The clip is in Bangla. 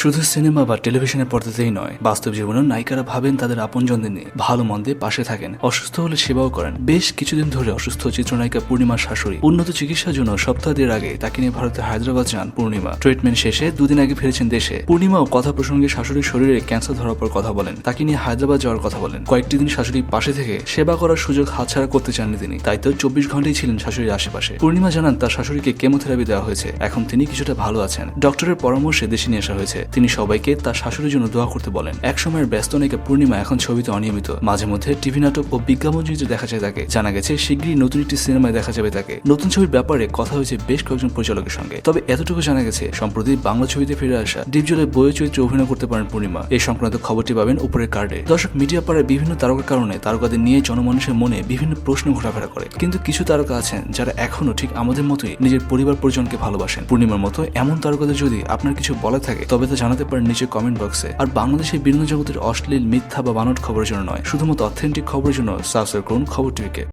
শুধু সিনেমা বা টেলিভিশনের পর্দাতেই নয়, বাস্তব জীবনেও নায়িকারা ভাবেন তাদের আপনজনদের নিয়ে ভালো মন্দে পাশে থাকেন, অসুস্থ হলে সেবাও করেন। বেশ কিছুদিন ধরে অসুস্থ চিত্রনায়িকা পূর্ণিমার শাশুড়ি। উন্নত চিকিৎসার জন্য সপ্তাহ আগে তাকে নিয়ে ভারতের হায়দ্রাবাদ যান পূর্ণিমা। ট্রিটমেন্ট শেষে দুদিন আগে ফিরেছেন দেশে। পূর্ণিমাও কথা প্রসঙ্গে শাশুড়ির শরীরে ক্যান্সার ধরার পর কথা বলেন। তাকে নিয়ে হায়দ্রাবাদ যাওয়ার কথা বলেন। কয়েকটি দিন শাশুড়ির পাশে থেকে সেবা করার সুযোগ হাতছাড়া করতে চাননি তিনি। তাই তো চব্বিশ ঘন্টাই ছিলেন শাশুড়ির আশেপাশে। পূর্ণিমা জানান তার শাশুড়িকে কেমোথেরাপি দেওয়া হয়েছে। এখন তিনি কিছুটা ভালো আছেন। ডক্টরের পরামর্শে দেশে নিয়ে আসা হয়েছে। তিনি সবাইকে তার শাশুড়ির জন্য দোয়া করতে বলেন। এক সময়ের ব্যস্ত নায়িকা পূর্ণিমা এখন ছবিতে অনিয়মিত। মাঝে মধ্যে টিভি নাটক ও বিজ্ঞাপনচিত্রে দেখা যায় তাকে। জানা গেছে শীঘ্রই নতুন একটি সিনেমায় দেখা যাবে তাকে। নতুন ছবির ব্যাপারে কথা হয়েছে বেশ কয়েকজন পরিচালকের সঙ্গে। তবে এতটুকু জানা গেছে, সম্প্রতি বাংলা ছবিতে ফিরে আসা ডিপজলে বইয়ের চরিত্রে অভিনয় করতে পারেন পূর্ণিমা। এই সংক্রান্ত খবরটি পাবেন উপরের কার্ডে। দর্শক, মিডিয়া পাড়ায় বিভিন্ন তারকার কারণে তারকাদের নিয়ে জনমানুষের মনে বিভিন্ন প্রশ্ন ঘোরাফেরা করে। কিন্তু কিছু তারকা আছেন যারা এখনও ঠিক আমাদের মতোই নিজের পরিবার পরিজনকে ভালোবাসেন। পূর্ণিমার মতো এমন তারকাদের যদি আপনার কিছু বলা থাকে, তবে তা জানাতে পারেন নিচের কমেন্ট বক্সে আর বাংলাদেশের বিভিন্ন জগতের অশ্লীল, মিথ্যা বা বানট খবরের জন্য নয়। শুধুমাত্র অথেন্টিক খবরের জন্য সাবস্ক্রাইব করুন খবর টিভিকে